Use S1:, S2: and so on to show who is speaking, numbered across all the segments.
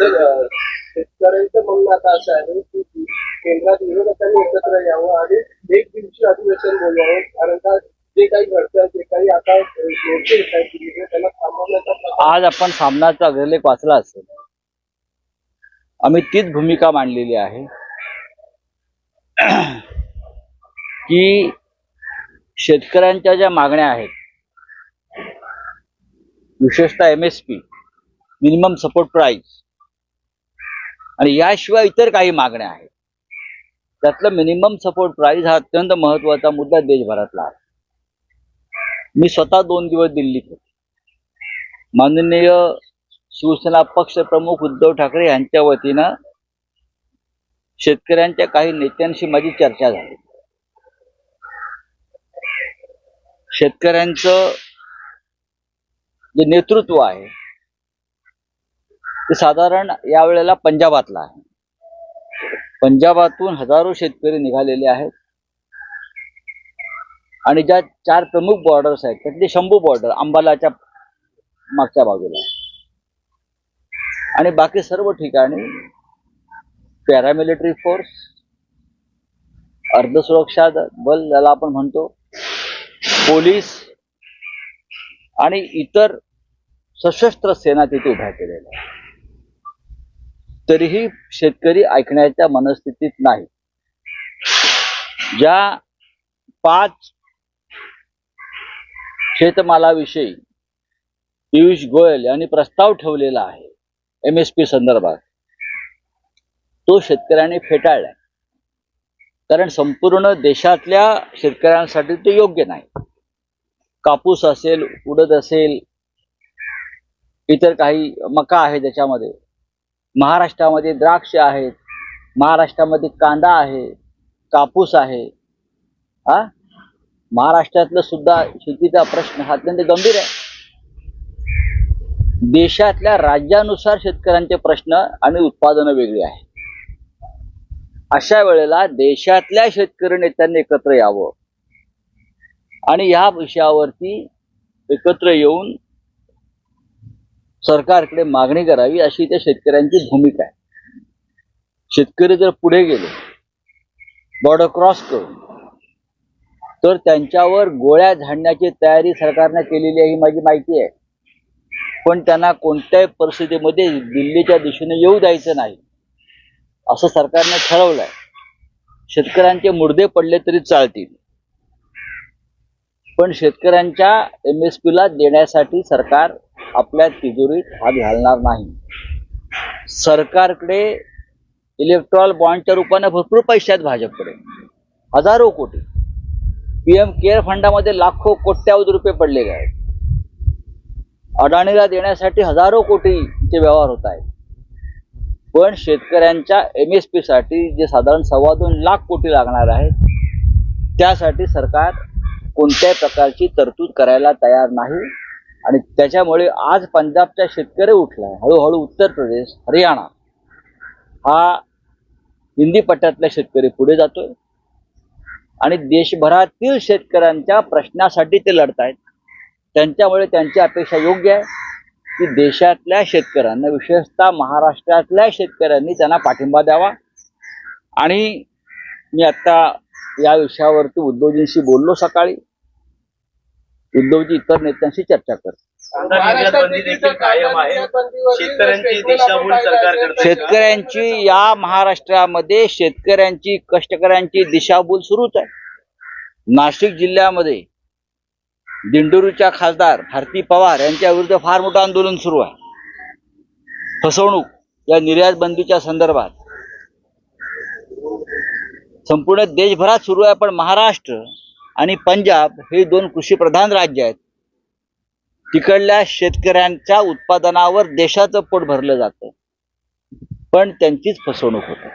S1: शेतकऱ्यांचं म्हणणं आता असं आहे की केंद्रात विरोधकांनी एकत्र यावं आणि एक दिवशी अधिवेशन बोलवावं कारण का जे काही घडतं जे काही आता त्यांना थांबवण्याचा
S2: आज आपण सामनाचा अग्रलेख वाचला असेल. आम्ही तीच भूमिका मांडलेली आहे. की शेतकऱ्यांच्या ज्या मागण्या आहेत विशेषतः M S P minimum support price आणि याशिवाय इतर काही मागण्या आहेत. त्यातलं मिनिमम सपोर्ट प्राइस हा अत्यंत महत्त्वाचा मुद्दा देशभरातला आहे. मी स्वतः दोन दिवस दिल्लीत होते. माननीय शिवसेना पक्ष प्रमुख उद्धव ठाकरे यांच्या वतीनं शेतकऱ्यांच्या काही नेत्यांशी माझी चर्चा झाली. शेतकऱ्यांचं जे नेतृत्व आहे ते साधारण यावेळेला पंजाबातला आहे पंजाबातून हजारो शेतकरी निघालेले आहेत आणि ज्या चार प्रमुख बॉर्डर्स आहेत त्यातले शंभू बॉर्डर अंबालाच्या मागच्या बाजूला आहे. आणि बाकी सर्व ठिकाणी पॅरामिलिटरी फोर्स अर्धसुरक्षा द- बल ज्याला आपण म्हणतो पोलीस आणि इतर सशस्त्र सेना तिथे उभ्या केलेल्या आहेत. तरीही शेतकरी ऐकण्याच्या मनस्थितीत नाही. ज्या पाच शेतमालाविषयी पियुष गोयल यांनी प्रस्ताव ठेवलेला आहे एम एस पी संदर्भात तो शेतकऱ्यांनी फेटाळलाय. कारण संपूर्ण देशातल्या शेतकऱ्यांसाठी ते योग्य नाही. कापूस असेल उडद असेल इतर काही मका आहे त्याच्यामध्ये महाराष्ट्रामध्ये द्राक्ष आहेत महाराष्ट्रामध्ये कांदा आहे कापूस आहे. हा? महाराष्ट्रातलं सुद्धा शेतीचा प्रश्न हा अत्यंत गंभीर आहे. देशातल्या राज्यानुसार शेतकऱ्यांचे प्रश्न आणि उत्पादनं वेगळी आहेत. अशा वेळेला देशातल्या शेतकरी नेत्यांनी एकत्र यावं. आणि या विषयावरती एकत्र येऊन सरकारकडे मागणी करावी अशी त्या शेतकऱ्यांची भूमिका आहे. शेतकरी जर पुढे गेले बॉर्डर क्रॉस करून तर त्यांच्यावर गोळ्या झाडण्याची तयारी सरकारने केलेली आहे ही माझी माहिती आहे. पण त्यांना कोणत्याही परिस्थितीमध्ये दिल्लीच्या दिशेने येऊ द्यायचं नाही असं सरकारने ठरवलंय. शेतकऱ्यांचे मुर्दे पडले तरी चालतील. पण शेतकऱ्यांच्या एम एस ला देण्यासाठी सरकार आपल्या तिजोरीत हात घालणार नाही. सरकारकडे इलेक्ट्रॉल बॉन्डच्या रूपाने भरपूर पैसे आहेत भाजपकडे. हजारो कोटी. पी एम केअर फंडामध्ये लाखो कोट्यावधी रुपये पडलेले आहेत. अडाणीला देण्यासाठी हजारो कोटीचे व्यवहार होत आहेत. पण शेतकऱ्यांच्या एम एस पी साठी जे साधारण सव्वा दोन लाख कोटी लागणार आहेत त्यासाठी सरकार कोणत्याही प्रकारची तरतूद करायला तयार नाही. आणि त्याच्यामुळे आज पंजाबचा शेतकरी उठलाय. हळूहळू उत्तर प्रदेश हरियाणा हा हिंदी पट्ट्यातला शेतकरी पुढे जातोय. आणि देशभरातील शेतकऱ्यांच्या प्रश्नासाठी ते लढत आहेत त्यांच्यामुळे त्यांची अपेक्षा योग्य आहे की देशातल्या शेतकऱ्यांना विशेषतः महाराष्ट्रातल्या शेतकऱ्यांनी त्यांना पाठिंबा द्यावा. आणि मी आत्ता या विषयावरती उद्योजींशी बोललो सकाळी. उद्धवजी इतर नेत्यांशी चर्चा करतो
S3: कांदा निर्यात बंदी देखील कायम आहे. शेतकऱ्यांची दिशाभूल सरकार करत
S2: शेतकऱ्यांची या महाराष्ट्रामध्ये शेतकऱ्यांची कष्टकऱ्यांची दिशाभूल सुरूच आहे. नाशिक जिल्ह्यामध्ये दिंडोरीच्या खासदार भारती पवार यांच्या विरुद्ध फार मोठं आंदोलन सुरू आहे. फसवणूक या निर्यात बंदीच्या संदर्भात. संपूर्ण देशभरात सुरू आहे पण महाराष्ट्र आणि पंजाब हे दोन कृषीप्रधान राज्य आहेत. तिकडल्या शेतकऱ्यांच्या उत्पादनावर देशाचं पोट भरलं जातं. पण त्यांचीच फसवणूक होते.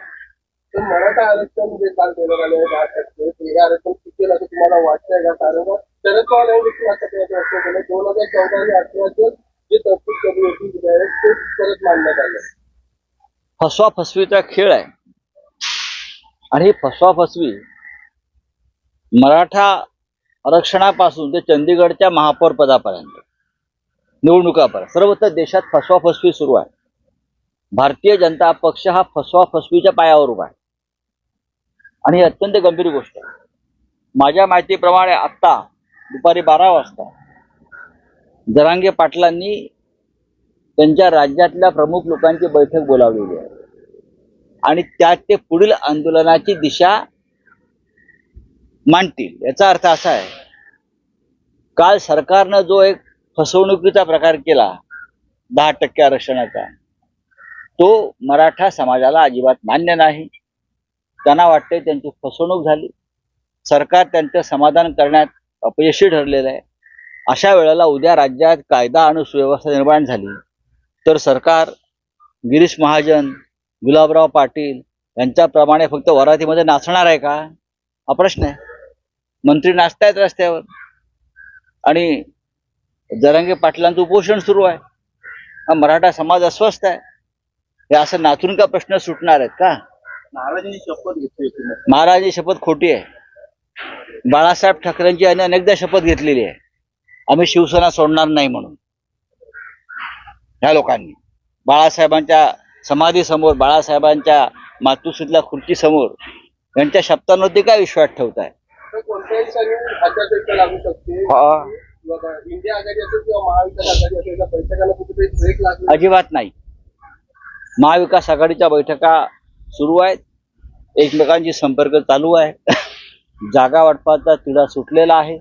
S1: मराठा आरक्षण जे काल देण्यात आले आहे दहा टक्के ते हे आरक्षण चुकेल असं तुम्हाला वाटतंय का? कारण शरद पवार यांनी देखील असं केल्याचं असं केलं? दोन हजार चौदा आणि अठराचे जे तरतूद केली होती विधेयक ते परत मांडण्यात आलं.
S2: फसवा फसवीचा खेळ आहे. आणि ही फसवा फसवी मराठा आरक्षणापासून ते चंदीगडच्या महापौर पदापर्यंत निवडणुकापर्यंत सर्वत्र देशात फसवा फसवी सुरू आहे. भारतीय जनता पक्ष हा फसवा फसवीच्या पायावर उभा आहे. आणि ही अत्यंत गंभीर गोष्ट आहे. माझ्या माहितीप्रमाणे आत्ता दुपारी बारा वाजता जरांगे पाटलांनी त्यांच्या राज्यातल्या प्रमुख लोकांची बैठक बोलावलेली आहे. आणि त्यात ते पुढील आंदोलनाची दिशा मांडतील. याचा अर्थ असा आहे काल सरकारनं जो एक फसवणुकीचा प्रकार केला दहा टक्के आरक्षणाचा तो मराठा समाजाला अजिबात मान्य नाही. त्यांना वाटते त्यांची फसवणूक झाली. सरकार त्यांचं समाधान करण्यात अपयशी ठरलेलं आहे. अशा वेळेला उद्या राज्यात कायदा आणि सुव्यवस्था निर्माण झाली तर सरकार गिरीश महाजन गुलाबराव पाटील यांच्याप्रमाणे फक्त वरातीमध्ये नाचणार आहे का? हा प्रश्न आहे. मंत्री नाचतायत रस्त्यावर. आणि जरांगे पाटलांचं उपोषण सुरू आहे. हा मराठा समाज अस्वस्थ आहे. हे असं नाचून का प्रश्न सुटणार आहेत का?
S3: महाराजांनी शपथ घेतली
S2: महाराजांची शपथ खोटी आहे. बाळासाहेब ठाकरेंची यांनी अनेकदा शपथ घेतलेली आहे. आम्ही शिवसेना सोडणार नाही म्हणून. ह्या लोकांनी. बाळासाहेबांच्या समाधीसमोर बाळासाहेबांच्या मातुश्रीतल्या खुर्चीसमोर यांच्या शब्दांवरती काय विश्वास ठेवताय?
S1: कोणत्याही क्षणी आचारसंहिता लागू शकते.
S2: हा.
S1: किंवा इंडिया आघाडी असेल किंवा महाविकास आघाडी असेल त्या बैठकाला कुठेतरी ब्रेक लागला
S2: अजिबात नाही. महाविकास आघाडीच्या बैठका सुरू आहेत. एकमेकांची संपर्क चालू आहे. जागा वाटपाचा तिढा सुटलेला आहे.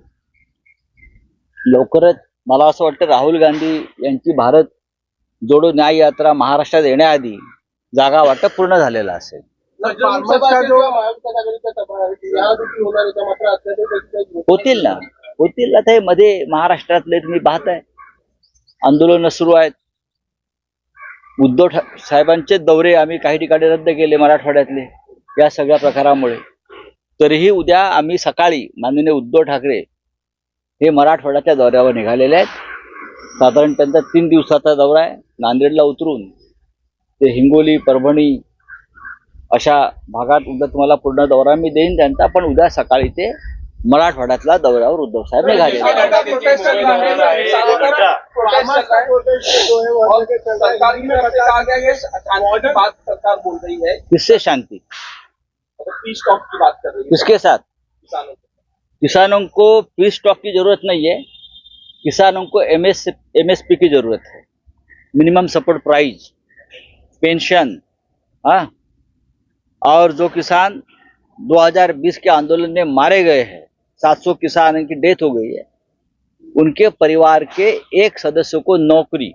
S2: लवकरच मला असं वाटतं राहुल गांधी यांची भारत जोडो न्याय यात्रा महाराष्ट्रात येण्याआधी जागा वाटप पूर्ण झालेलं असेल. होतील ना. होतील ना. ते मध्ये महाराष्ट्रातले तुम्ही पाहताय. आंदोलनं सुरू आहेत. उद्धव साहेबांचे दौरे आम्ही काही ठिकाणी रद्द केले मराठवाड्यातले या सगळ्या प्रकारामुळे. तरीही उद्या आम्ही सकाळी माननीय उद्धव ठाकरे हे मराठवाड्याच्या दौऱ्यावर निघालेले आहेत. साधारण त्यांचा तीन दिवसाचा दौरा आहे. नांदेडला उतरून ते हिंगोली परभणी अशा भागात उद्या तुम्हाला पूर्ण दौरा मी देईन त्यांचा पण उद्या सकाळी ते मराठवाड्यातल्या दौऱ्यावर उद्धव साहेब निघाले
S1: साधारण protest आहे, साधारण protest आहे, protest जो है वो
S4: और
S1: आगे चल रहा है।
S4: सरकार की तरफ से कहा गया है शांति की बात सरकार बोल रही है
S2: किससे शांति
S4: पीस टॉक की बात कर रही है
S2: किसके साथ
S4: किसानों की
S2: किसानों को पीस स्टॉक की जरूरत नहीं है किसानों को M S M S P की जरूरत है मिनिमम सपोर्ट प्राइस पेंशन हाँ और जो किसान 2020 के आंदोलन में मारे गए हैं 700 किसान की डेथ हो गई है उनके परिवार के एक सदस्य को नौकरी